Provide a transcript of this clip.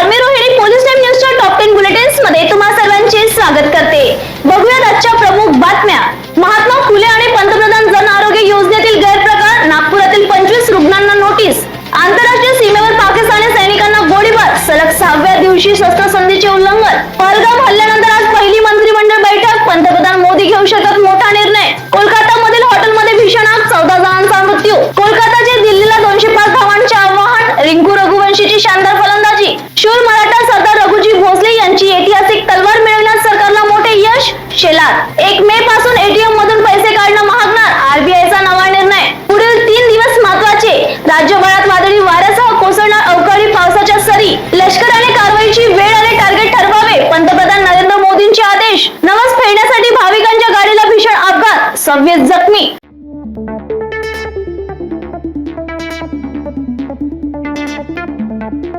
नमस्कार Rohini police time न्यूजच्या top ten बुलेटिन्समध्ये तुम्हा सर्वांचे स्वागत करते. बघूयात आजच्या प्रमुख बातम्या. महात्मा फुले आणि पंतप्रधान जन आरोग्य योजनेतील गैरप्रकार नागपुरातील पंचवीस रुग्णांना नोटीस आंतरराष्ट्रीय सीमेवर पाकिस्तानी सैनिकांना गोळीबार सलग सहाव्या दिवशी त्यांची ऐतिहासिक तलवार मिळवण्यात सरकारला मोठे यश शेलार. एक मे पासून एटीएम मधून पैसे काढणं महागणार. आरबीआयचा नवा निर्णय. पुढील तीन दिवस महत्त्वाचे. राज्यभरात वादळी वाऱ्यासह कोसळणार अवकाळी पावसाच्या सरी. लष्कर आणि कारवाईची वेळ आणि टार्गेट ठरवावे पंतप्रधान नरेंद्र मोदींचे आदेश. नवस फेडण्यासाठी भाविकांच्या गाडीला भीषण अपघात. सव्वीस जखमी.